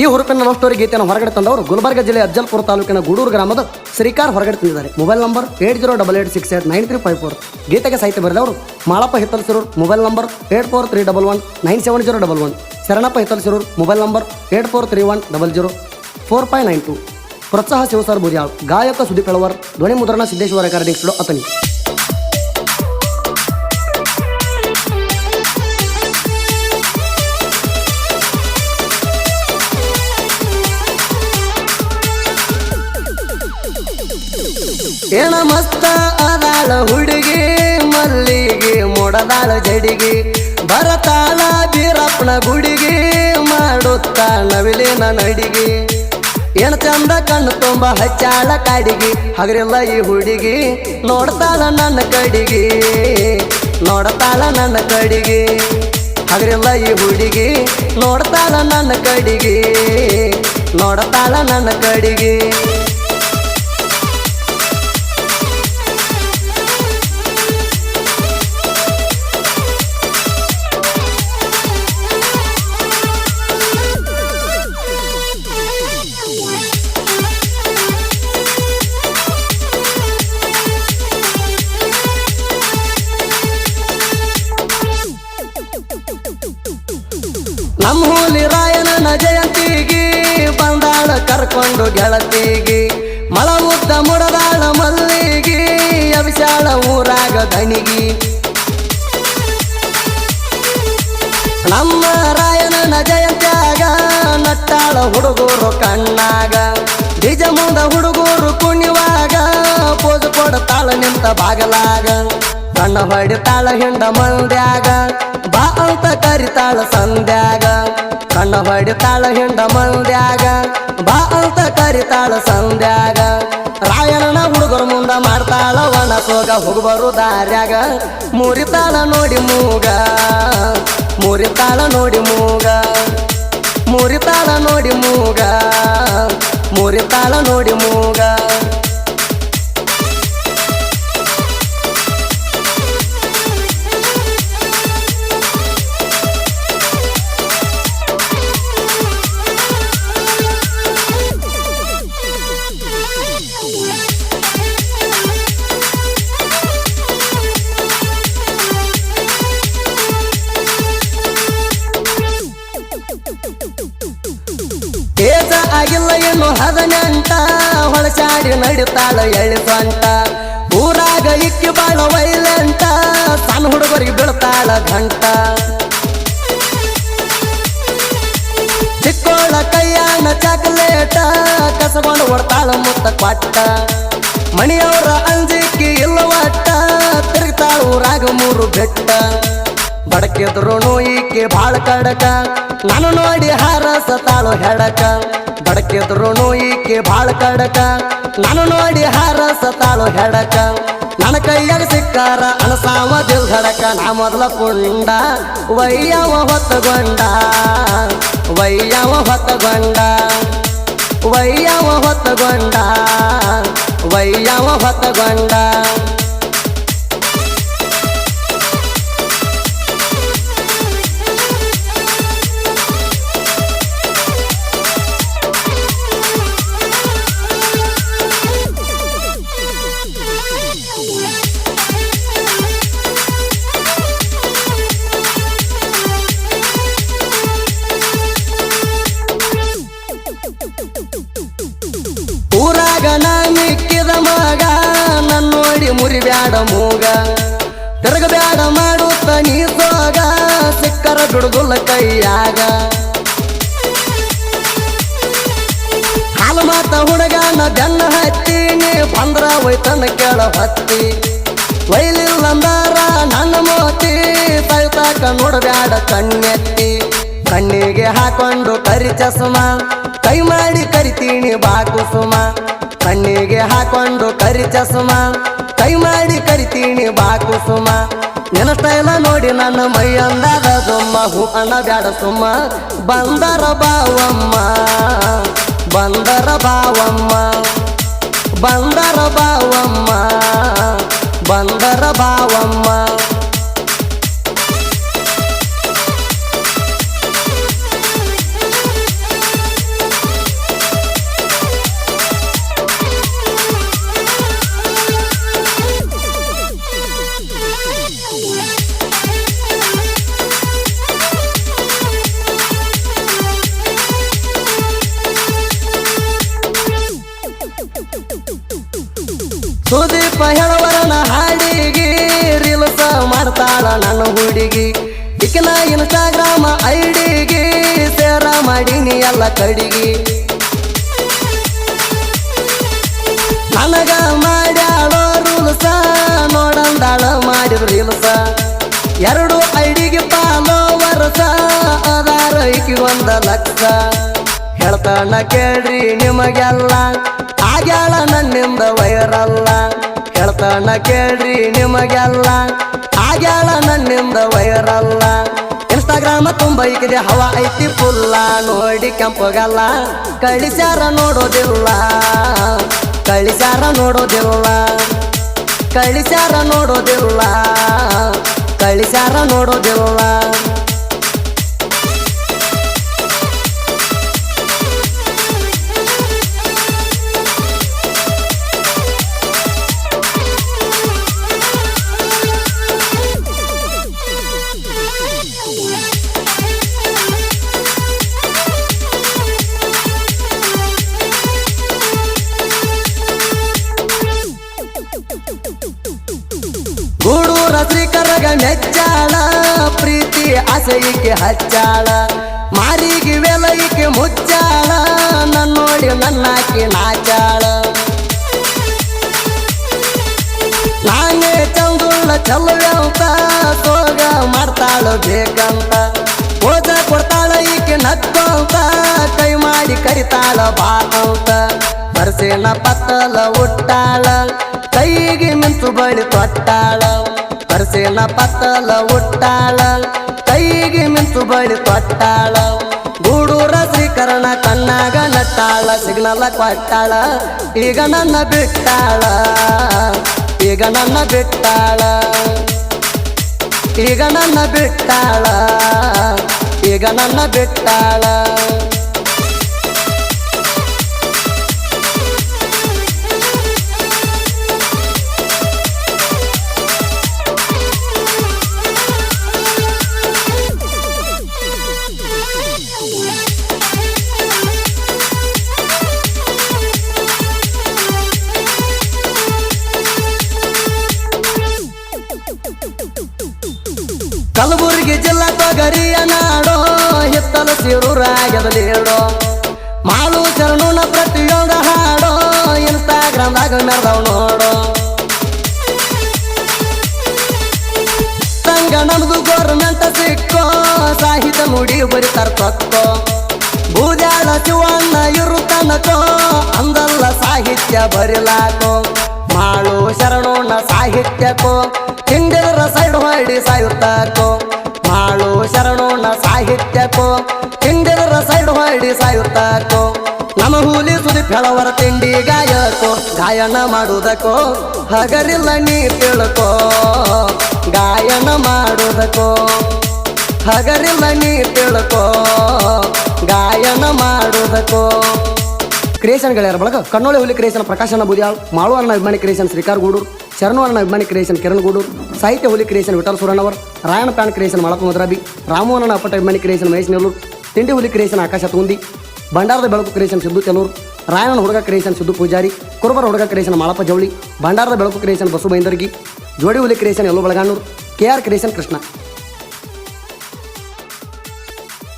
ಈ ಹುರುಪಿನ love story ಗೀತೆಯನ್ನು ಹೊರಗಡೆ ತಂದವರು ಗುಲ್ಬರ್ಗ ಜಿಲ್ಲೆ ಅಜ್ಜಲ್ಪುರ ತಾಲೂಕಿನ ಗೂಡೂರು ಗ್ರಾಮದ ಶ್ರೀಕಾರ್ ಹೊರಗಡೆ ತಂದಿದ್ದಾರೆ. Mobile number eight zero double eight six eight nine three five four. ಗೀತೆಗೆ ಸಾಹಿತ್ಯ ಬರೆದವರು Malappa Hittalsirur, mobile number eight four three double one nine seven zero double one. Sharanappa Hittalsirur, mobile number eight four three one double zero four five nine two. ಪ್ರೋತ್ಸಾಹ ಶಿವಸರ್ ಬುದಿಯಾಳ್, ಗಾಯಕ ಸುದೀಪ್ ಎಳವರ್ ಧ್ವನಿ ಮುದ್ರಣ Siddeshwara recording studio Athani ಮಸ್ತ ಅದಾಳ ಹುಡುಗಿ, ಮಲ್ಲಿಗೆ ಮೊಡದಾಳ ಜಡಿಗೆ. ಬರತಾಳ ಬೀರಪ್ಪನ ಗುಡಿಗೆ ಮಾಡುತ್ತ ನವಿಲೆ ನನ್ನ ಅಡಿಗೆ ಏನ ಚಂದ ಕಣ್ಣು ತುಂಬ ಹಚ್ಚಾಳ ಕಾಡಿಗೆ. ಹಗರಿಲ್ಲ ಈ ಹುಡುಗಿ ನೋಡ್ತಾಳ ನನ್ನ ಕಡಿಗೆ. ನೋಡ್ತಾಳ ನನ್ನ ಕಡಿಗೆ. ಹಗರಿಲ್ಲ ಈ ಹುಡುಗಿ ನೋಡ್ತಾಳ ನನ್ನ ಕಡಿಗೆ. ನೋಡ್ತಾಳ ನನ್ನ ಕಡಿಗೆ. ನಮ್ಮ ರಾಯನ ನಜಯಂತಿಗೆ ಜಯಂತಿಗೆ ಬಂದಾಳ ಕರ್ಕೊಂಡು ಗೆಳತಿಗೆ. ಮಳ ಉದ್ದ ಮುಡದಾಳ ಮಲ್ಲಿಗೆ ಅಭಿಶಾಳ ಊರಾಗ ದಣಿಗಿ. ನಮ್ಮ ರಾಯನನ ಜಯಂತ್ಯಾಗ ನಟ್ಟಾಳ ಹುಡುಗರು ಕಣ್ಣಾಗ. ನಿಜ ಮುಂದ ಹುಡುಗರು ಕುಣಿವಾಗ ಪೋಜು ಕೊಡತಾಳ ನಿಂತ ಬಾಗಲಾಗ. ಕಣ್ಣ ಹೊಡಿತಾಳ ಹಿಂಡ ಮಂದ್ಯಾಗ ಕರಿತಾಳ ಸಂಧ್ಯಾಗ ಕಣ್ಣ ತಾಳ ಹಿಂಡ ಮಂದ್ಯಾಗ, ಬಾ ಅಂತ ಕರಿತಾಳ ಸಂಧ್ಯಾಗ. ರಾಯಣ್ಣ ಹುಡುಗರ ಮುಂದ ಮಾಡ್ತಾಳ ಒಣ ಸೋಗ, ಹುಡುಗರು ದಾರ್ಯಾಗ ಮುರಿತಾಳ ನೋಡಿ ಮೂಗ ಮುರಿತಾಳ ನೋಡಿ ಮೂಗ ಮುರಿತಾಳ ನೋಡಿ ಮೂಗ ಮುರಿತಾಳ ನೋಡಿ ಮೂಗ. ಇನ್ನು ಹದಿನೆಂಟ ಹೊಳಚಾಡಿ ನಡಿತಾಳ ಎಳಿ ಊರಾಗ ಇಕ್ಕಿ ಬಾಳ ವೈಲಂತ, ಸಣ್ಣ ಹುಡುಗರಿಗೆ ಬೀಳ್ತಾಳ ಘಂಟ. ಚಿಕ್ಕೋಳ ಕೈಯಾಣ ಚಾಕ್ಲೇಟ ಕಸಗೊಂಡು ಹೊಡ್ತಾಳ ಮುತ್ತ ಕ್ವಾಟ ಮಣಿಯವರ ಅಂಜಿಕೆ ಇಲ್ಲವಾಟ ತಿರುಗ್ತಾಳ ಊರಾಗ ಮೂರು ಬೆಟ್ಟ. ಬಡಕಿದ್ರು ಈಕೆ ಬಾಳ ಕಡಕ ನಾನು ನೋಡಿ ಹಾರಸತಾಳು ಹೆಡಕ. ಬಡಕಿದ್ರು ಈಕೆ ಬಾಳ ಕಡಕ. ನಾನು ನೋಡಿ ಹಾರ ಸತಾಳು ಹೆಡಕ. ನನ್ನ ಕೈಯಾಗ ಸಿಕ್ಕಾರ ಅನಸಾವ ದಿಲ್ ಹಡಕ ನಾ ಮೊದಲ ಪುಂಡ ವಯ್ಯವ ಹೊತ್ತಗೊಂಡ ವಯ್ಯವ ಹೊತ್ತಗೊಂಡ ವಯ್ಯವ ಹೊತ್ತಗೊಂಡ ವಯ್ಯವ ಹೊತ್ತಗೊಂಡ. ಊರಾಗ ಮಿಕ್ಕಿದ ಮಗ ನನ್ನ ನೋಡಿ ಮುರಿಬ್ಯಾಡ ಮೂಗ. ತಿರುಗಬ್ಯಾಡ ಮಾಡುತ್ತ ನೀ ಸೋಗ, ಸಿಕ್ಕರ ದುಡ್ದುಲ್ಲ ಕೈಯಾಗ. ಹಾಲು ಮಾತ ಹುಡುಗನ ಬೆನ್ನ ಹತ್ತೀನಿ ಬಂದ್ರ ಒಯ್ತನ ಕೇಳ ಹತ್ತಿ. ಒಯ್ಲಿಲ್ಲ ಅಂದಾರ ನನ್ನ ಮೋತಿ, ಸೈತಾಕ ನೋಡಬ್ಯಾಡ ಕಣ್ಣೆತ್ತಿ. ಕಣ್ಣಿಗೆ ಹಾಕೊಂಡು ಕರಿ ಚಸ್ಮ. ಕೈ ಮಾಡಿ ಕರಿತೀನಿ ಬಾಕುಸುಮ ಕಣ್ಣಿಗೆ ಹಾಕೊಂಡು ಕರಿ ಚಸುಮ ಕೈ ಮಾಡಿ ಕರಿತೀನಿ ಬಾಕುಸುಮ ನಿನ್ನ ಸ್ಟೈಲ ನೋಡಿ ನನ್ನ ಮೈ ಅಂದಾದ ಹೂ ಅಣ್ಣ ಬ್ಯಾಡ ಸುಮ್ಮ. ಬಂದರ ಬಾವಮ್ಮ. ಬಂದರ ಬಾವಮ್ಮ. ಬಂದರ ಬಾವಮ್ಮ. ಬಂದರ ಬಾವಮ್ಮ. ಸುದೀಪ ಹೇಳವರನ ಹಾಡಿಗಿ ರೀಲ್ಸ ಮಾಡ್ತಾಳ ನನ್ನ ಹುಡುಗಿ. ಇಕ್ಕಿನ ಇನ್ಸ್ಟಾಗ್ರಾಮ ಐಡಿಗಿ ಸೇರ ಮಾಡೀನಿ ಎಲ್ಲ ಕಡಿಗಿ. ನನಗ ಮಾಡ್ಯಾಳೋ ರೂಲ್ಸ, ನೋಡಂದಾಳ ಮಾಡಿದ ರೀಲ್ಸ. ಎರಡು ಐಡಿಗೆ ಪಾಲೋ ವರ್ಷ ಅದಾರ ಇಕ್ಕಿ ಒಂದ ಲಕ್ಷ. ಹೇಳ್ತಾನ ಕೇಳ್ರಿ ನಿಮಗೆಲ್ಲ. ಆಗ್ಯಾಳ ನನ್ನಿಂದ ವೈರಲ್ಲ. ಹೇಳ್ತಾನ ಕೇಳ್ರಿ ನಿಮಗೆಲ್ಲ. ಆಗ್ಯಾಳ ನನ್ನಿಂದ ವೈರಲ್ಲ. ಇನ್ಸ್ಟಾಗ್ರಾಮ ತುಂಬ ಈಗಿದೆ ಹವ ಐತಿ ಫುಲ್ಲ ನೋಡಿ ಕೆಂಪಗಲ್ಲ. ಕಳಿಸಾರ ನೋಡೋದಿಲ್ಲ. ಕಳಿಸಾರ ನೋಡೋದಿಲ್ಲ. ಕಳಿಸಾರ ನೋಡೋದಿಲ್ಲ. ಕಳಿಸಾರ ನೋಡೋದಿಲ್ಲ. ಗೂಡೂರ ಶ್ರೀಕರಗ ಮೆಚ್ಚಾಳ ಪ್ರೀತಿ ಆಸೆಯಿಕೆ ಹಚ್ಚಾಳ, ಮಾರಿಗೆ ವೆಲಯಿಕೆ ಮುಚ್ಚಾಳ, ನನ್ನೋಡಿ ನನ್ನಾಕಿ ನಾಚಾಳ. ನಾನೇ ಚಂದುಳ್ಳ ಚಲುವೆ ಅಂತ ಸೋಗ ಮಾಡ್ತಾಳ ಬೇಕಂತ. ಓದ ಕೊಡ್ತಾಳ ಈಕೆ ನಕ್ಕಂತ ಕೈ ಮಾಡಿ ಕರಿತಾಳ ಬಾ ಅಂತ ಬರ್ಸೇನ ಪತ್ತಲ ಉಟ್ಟಾಳ. ಬಳಿ ತೊಟ್ಟಾಳ ಪರಸೇನ ಪತ್ತಲ ಉಟ್ಟಾಳ. ಕೈಗೆ ಮಿಂಚು ಬಳಿ ತೊಟ್ಟಾಳ, ಗೂಡೂರ ಶ್ರೀಕರಣ ಕಣ್ಣಾಗ ನಟ್ಟಾಳ. ಸಿಗ್ನಲ ಕೊಟ್ಟಾಳ, ಈಗ ನನ್ನ ಬಿಟ್ಟಾಳ, ಈಗ ನನ್ನ ಬಿಟ್ಟಾಳ. ಈಗ ನನ್ನ ಬಿಟ್ಟಾಳ, ಈಗ ನನ್ನ ಬಿಟ್ಟಾಳ. ಕಲಬುರಗಿ ಜಿಲ್ಲಾ ತೊಗರಿಯ ನಾಡೋ, ಹಿತ್ತಲ ಸಿರೂರಾಗದಲೇಡೋ ಮಾಳು ಚರಣನ ಪ್ರತಿಯೊಂದು ಹಾಡೋ, ಇನ್ಸ್ಟಾಗ್ರಾಮ್ದಾಗ ಮೆರೆದವ್ ನೋಡೋ. ಸಂಗ ನಮ್ದು ಗೌರ್ಮೆಂಟ್ ಸಿಕ್ಕೋ, ಸಾಹಿತ್ಯ ನುಡಿ ಬರಿತಾರ ತಕ್ಕೋ ಬೂದ್ಯಾಳ ಶಿವಣ್ಣ ಇರು ತನಕೋ, ಅಂದಲ್ಲ ಸಾಹಿತ್ಯ ಬರಿಲಾಕೋ. ಮಾಳು ಶರಣೋಣ ಸಾಹಿತ್ಯಕ್ಕೋ ಹಿಂಡಿದ್ರ ಸೈಡ್ ಹೊಡಿ ಸಾಯುತ್ತಾಕೋ. ಮಾಳು ಶರಣೋಣ ಸಾಹಿತ್ಯಕೋ. ಹಿಂಡಿದ್ರ ಸೈಡ್ ಹೊಡಿ ಸಾಯುತ್ತಾಕೋ. ನಮ್ಮ ಹೂಲಿ ಸುದಿ ಫೆಳವರ ತಿಂಡಿ ಗಾಯಕೋ. ಗಾಯನ ಮಾಡುವುದಕ್ಕೋ ಹಗರಿಲ್ಲ ನೀ ತಿಳ್ಕೋ. ಗಾಯನ ಮಾಡುವುದಕ್ಕೋ ಹಗರಿಲ್ಲ ನೀ ತಿಳ್ಕೋ. ಗಾಯನ ಮಾಡುವುದಕ್ಕೋ ಕ್ರಿಯೇಷನ್ ಗೆಳೆಯರ ಬಳಗ, ಕಣ್ಣೋಳಿ ಹುಲಿ ಕ್ರಿಯೇಷನ್ ಪ್ರಕಾಶನ ಬುದಿಯಾಳ್, ಮಾಳು ಅಣ್ಣ ಅಭಿಮಾನಿ ಕ್ರಿಯೇಷನ್ ಶ್ರೀಕಾರ್ ಗೂಡೂರ್ ಶರಣು ಅಣ್ಣ ಅಭಿಮಾನಿ ಕ್ರಿಯೇಷನ್ ಕಿರಣ್ ಗೂಡೂರ್ ಸಾಹಿತ್ಯ Huli creation Vithal Suranavar Rayanna fan creation Malapa Madrabi Ramu ಅಣ್ಣ ಅಪ್ಪಟ ಅಭಿಮಾನಿ ಕ್ರಿಯೇಷನ್ ಮಹೇಶ್ ನೆಲ್ಲೂರ್ ತಿಂಡಿ ಹುಲಿ ಕ್ರಿಯೇಷನ್ ಆಕಾಶ ತುಂದಿ ಭಂಡಾರದ ಬೆಳಕು ಕ್ರಿಯೇಷನ್ ಸಿದ್ದು ಕೆಲೂರ್ ರಾಯಣ ಹುಡುಗ ಕ್ರಿಯೇಷನ್ ಸಿದ್ದು ಪೂಜಾರಿ ಕುರುಬರ ಹುಡುಗ ಕ್ರಿಯೇಷನ್ ಮಾಳಪ್ಪ ಜವಳಿ ಭಂಡಾರದ ಬೆಳಕು ಕ್ರಿಯೇಷನ್ ಬಸು ಬೈಂದರ್ಗಿ ಜೋಡಿ ಹುಲಿ ಕ್ರಿಯೇಷನ್ ಎಲ್ಲೋ Belaganur K R creation Krishna